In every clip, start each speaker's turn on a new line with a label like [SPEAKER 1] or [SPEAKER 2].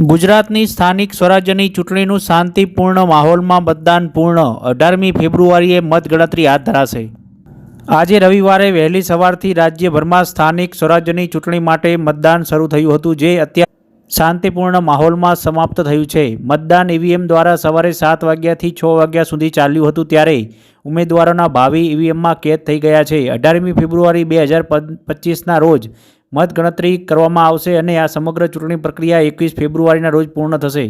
[SPEAKER 1] ગુજરાતની સ્થાનિક સ્વરાજ્યની ચૂંટણીનું શાંતિપૂર્ણ માહોલમાં મતદાન પૂર્ણ. અઢારમી ફેબ્રુઆરીએ મતગણતરી હાથ ધરાશે. આજે રવિવારે વહેલી સવારથી રાજ્યભરમાં સ્થાનિક સ્વરાજ્યની ચૂંટણી માટે મતદાન શરૂ થયું હતું, જે અત્યારે શાંતિપૂર્ણ માહોલમાં સમાપ્ત થયું છે. મતદાન ઈવીએમ દ્વારા સવારે સાત વાગ્યાથી છ વાગ્યા સુધી ચાલ્યું હતું, ત્યારે ઉમેદવારોના ભાવિ ઈવીએમમાં કેદ થઈ ગયા છે. અઢારમી ફેબ્રુઆરી બે હજાર પચીસના રોજ મતગણતરી કરવામાં આવશે અને આ સમગ્ર ચૂંટણી પ્રક્રિયા એકવીસ ફેબ્રુઆરીના રોજ પૂર્ણ થશે.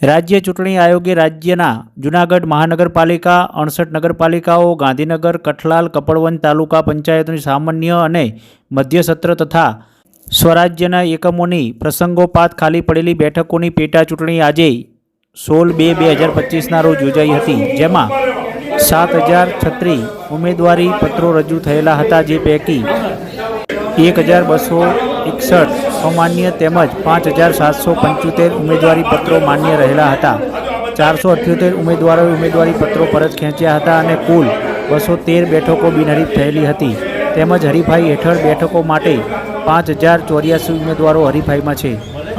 [SPEAKER 1] રાજ્ય ચૂંટણી આયોગે રાજ્યના જૂનાગઢ મહાનગરપાલિકા, અડસઠ નગરપાલિકાઓ, ગાંધીનગર, કઠલાલ કપડવન તાલુકા પંચાયતની સામાન્ય અને મધ્ય સત્ર તથા સ્વરાજ્યના એકમોની પ્રસંગોપાત ખાલી પડેલી બેઠકોની પેટા ચૂંટણી આજે સોળ બે બે હજાર પચીસના રોજ યોજાઈ હતી, જેમાં સાત હજાર છત્રીસ ઉમેદવારી પત્રો રજૂ થયેલા હતા, જે પૈકી એક હજાર બસો એકસઠ અમાન્ય તેમજ પાંચ હજાર સાતસો પંચોતેર ઉમેદવારી પત્રો માન્ય રહેલા હતા. ચારસો અઠ્યોતેર ઉમેદવારોએ ઉમેદવારી પત્રો પરત ખેંચ્યા હતા અને કુલ બસો તેર બેઠકો બિનહરીફ થયેલી હતી. તેમજ હરીફાઈ હેઠળ બેઠકો માટે પાંચ હજાર ચોર્યાસી ઉમેદવારો હરીફાઈમાં છે.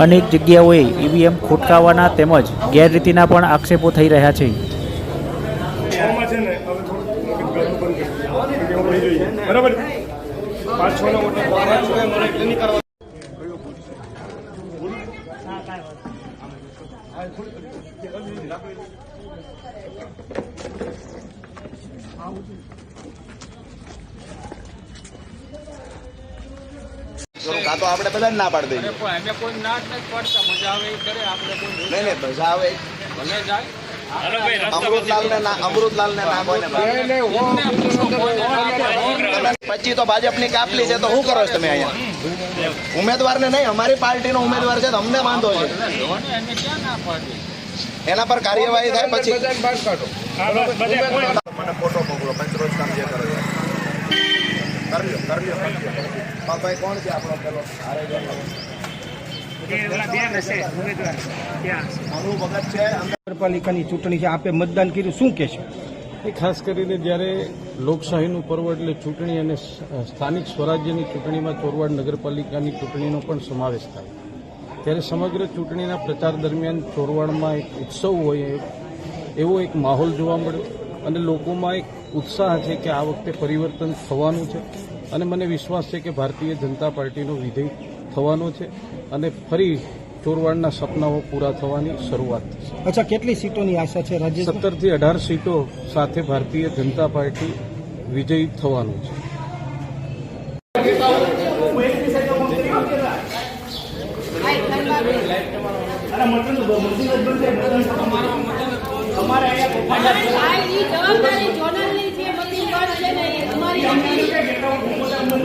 [SPEAKER 1] અનેક જગ્યાઓએ ઈવીએમ ખોટકાવાના તેમજ ગેરરીતિના પણ આક્ષેપો થઈ રહ્યા છે.
[SPEAKER 2] બરાબર? પાંચ છ નો વોટ પાંચ છ નો વોટ નહીં કરવા
[SPEAKER 3] કાં તો આપણે બધા ના પાડી દઈએ.
[SPEAKER 4] પણ અમે કોઈ ના જ નથી પડતા મજા આવે એ કરે આપણે કોઈ
[SPEAKER 3] નહીં નહીં મજા આવે.
[SPEAKER 4] ભલે જાય.
[SPEAKER 3] ના ના કોઈને પછી તો ભાજપની કાપલી છે તો શું કરો છો તમે અહીંયા? ઉમેદવારને નહીં અમારી પાર્ટીનો ઉમેદવાર છે તો અમને વાંધો છે.
[SPEAKER 4] એને ના
[SPEAKER 3] પર કાર્યવાહી થાય પછી. મને ફોટો મોકલો પંચરોજ કામ જે કરો. કરજો કરજો ભાઈ કોણ છે આપણો પેલો? હારે ગયેલો? અનુ ભગત છે અમે
[SPEAKER 5] નગરપાલિકાની ચૂંટણી છે. આપે મતદાન કર્યું. શું કહેશો?
[SPEAKER 6] એ ખાસ કરીને જ્યારે લોકશાહીનું પર્વ એટલે ચૂંટણી અને સ્થાનિક સ્વરાજ્યની ચૂંટણીમાં ચોરવાડ નગરપાલિકાની ચૂંટણીનો પણ સમાવેશ થાય. ત્યારે સમગ્ર ચૂંટણીના પ્રચાર દરમિયાન ચોરવાડમાં એક ઉત્સવ હોય એવો એક માહોલ જોવા મળ્યો અને લોકોમાં એક ઉત્સાહ છે કે આ વખતે પરિવર્તન થવાનું છે. અને મને વિશ્વાસ છે કે ભારતીય જનતા પાર્ટીનો વિજય થવાનો છે અને ફરી ચોરવાડના સપનાઓ પૂરા થવાની શરૂઆત થશે.
[SPEAKER 5] અચ્છા કેટલી સીટોની આશા છે રાજ્ય
[SPEAKER 6] સત્તરથી અઢાર સીટો સાથે ભારતીય જનતા પાર્ટી વિજયી થવાનું છે.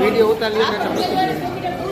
[SPEAKER 7] વીડિયો ઉતારી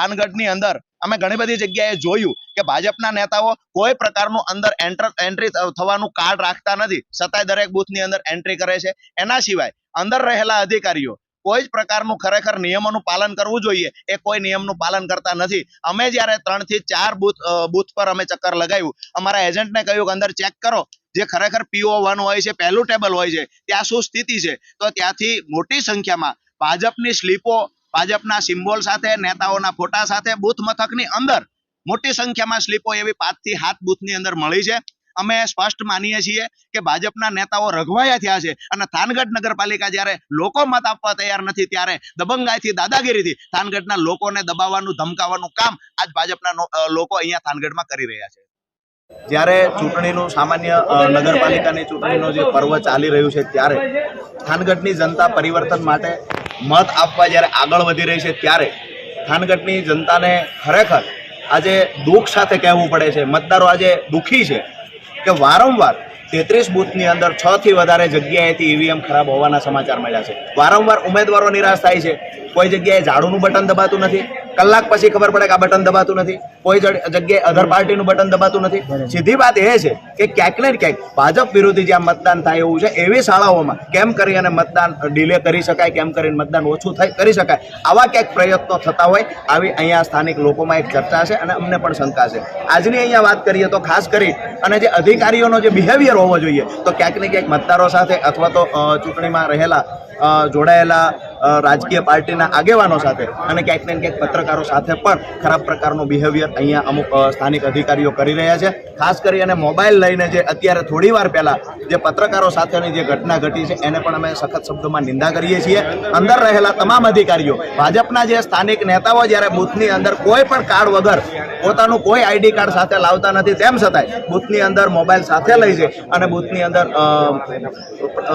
[SPEAKER 3] થાનગઢની અંદર અમે ઘણી બધી જગ્યાએ જોયું કે ભાજપના નેતાઓ કોઈ પ્રકારનું અંદર એન્ટર થવાનું કાર્ડ રાખતા નથી. છતાંય દરેક બૂથની અંદર એન્ટ્રી કરે છે. એના સિવાય અંદર રહેલા અધિકારીઓ કોઈ જ પ્રકારનું ખરેખર નિયમોનું પાલન કરવું જોઈએ એ કોઈ નિયમનું પાલન કરતા નથી. અમે જ્યારે ત્રણથી ચાર બૂથ બૂથ પર અમે ચક્કર લગાવ્યું, અમારા એજન્ટને કહ્યું કે અંદર ચેક કરો, જે ખરેખર પીઓ વન હોય છે, પહેલું ટેબલ હોય છે, ત્યાં શું સ્થિતિ છે? તો ત્યાંથી મોટી સંખ્યામાં ભાજપની સ્લીપો ભાજપના સિમ્બોલ સાથે, નેતાઓના ફોટા સાથે, બૂથ મથકની અંદર મોટી સંખ્યામાં સ્લીપો એવી પાંચથી સાત બૂથની અંદર મળી છે. અમે સ્પષ્ટ માનીએ છીએ કે ભાજપના નેતાઓ રઘવાયા થયા છે અને થાનગઢ નગરપાલિકા જ્યારે લોકો મત આપવા તૈયાર નથી ત્યારે દબંગાઈથી દાદાગીરીથી થાનગઢના લોકોને દબાવવાનું, ધમકાવવાનું કામ આજ ભાજપના લોકો અહીંયા થાનગઢમાં કરી રહ્યા છે. જ્યારે ચૂંટણીનું સામાન્ય નગરપાલિકાની ચૂંટણીનો જે પર્વ ચાલી રહ્યું છે ત્યારે થાનગઢની જનતા પરિવર્તન માટે મત આપવા જ્યારે આગળ વધી રહી છે ત્યારે થાનગઢની જનતાને ખરેખર આજે દુઃખ સાથે કહેવું પડે છે. મતદારો આજે દુઃખી છે કે વારંવાર તેત્રીસ બૂથની અંદર છ થી વધારે જગ્યાએથી ઈવીએમ ખરાબ હોવાના સમાચાર મળ્યા છે. વારંવાર ઉમેદવારો નિરાશ થાય છે. કોઈ જગ્યાએ ઝાડુનું બટન દબાતું નથી. કલાક પછી ખબર પડે કે આ બટન દબાતું નથી. કોઈ જગ્યાએ અધર પાર્ટીનું બટન દબાતું નથી. સીધી વાત એ છે કે ક્યાંક ને ક્યાંક ભાજપ વિરોધી જ્યાં મતદાન થાય એવું છે એવી શાળાઓમાં કેમ કરી અને મતદાન ડિલે કરી શકાય કેમ કરીને મતદાન ઓછું થાય કરી શકાય આવા ક્યાંક પ્રયત્નો થતા હોય આવી અહીંયા સ્થાનિક લોકોમાં એક ચર્ચા છે અને અમને પણ શંકા છે. આજની અહીંયા વાત કરીએ તો ખાસ કરી અને જે અધિકારીઓનો જે બિહેવિયર હોવો જોઈએ તો ક્યાંક ને ક્યાંક મતદારો સાથે અથવા તો ચૂંટણીમાં રહેલા જોડાયેલા રાજકીય પાર્ટીના આગેવાનો સાથે અને ક્યાંક ને ક્યાંક પત્રકારો સાથે પણ ખરાબ પ્રકારનું બિહેવિયર અહીંયા અમુક સ્થાનિક અધિકારીઓ કરી રહ્યા છે. ખાસ કરી અને મોબાઈલ લઈને જે અત્યારે થોડી વાર પહેલાં જે પત્રકારો સાથેની જે ઘટના ઘટી છે, એને પણ અમે સખત શબ્દોમાં નિંદા કરીએ છીએ. અંદર રહેલા તમામ અધિકારીઓ, ભાજપના જે સ્થાનિક નેતાઓ જ્યારે બૂથની અંદર કોઈ પણ કાર્ડ વગર પોતાનું કોઈ આઈડી કાર્ડ સાથે લાવતા નથી, તેમ છતાંય બૂથની અંદર મોબાઈલ સાથે લઈ છે અને બૂથની અંદર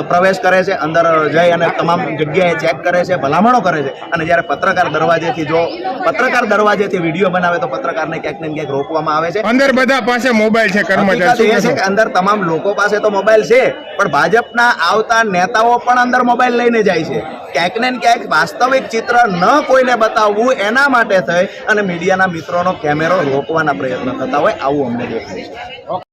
[SPEAKER 3] પ્રવેશ કરે છે. અંદર જઈ અને તમામ જગ્યાએ ચેક કરે છે ભલામણો કરે છે. અને જ્યારે પત્રકાર દરવાજેથી જો પત્રકાર દરવાજેથી વીડિયો બનાવે તો પત્રકારને ક્યાંક ને ક્યાંક રોકવામાં આવે છે.
[SPEAKER 2] અંદર બધા પાસે મોબાઈલ છે કર્મચારી
[SPEAKER 3] એ છે કે અંદર તમામ લોકો પાસે તો મોબાઈલ છે પણ ભાજપના આવતા નેતાઓ પણ અંદર મોબાઈલ લઈને જાય છે. ક્યાંક ને ક્યાંક વાસ્તવિક ચિત્ર ન કોઈને બતાવવું એના માટે થઈ અને મીડિયાના મિત્રોનો કેમેરો રોકવાના પ્રયત્ન થતા હોય આવું અમને દેખાય છે.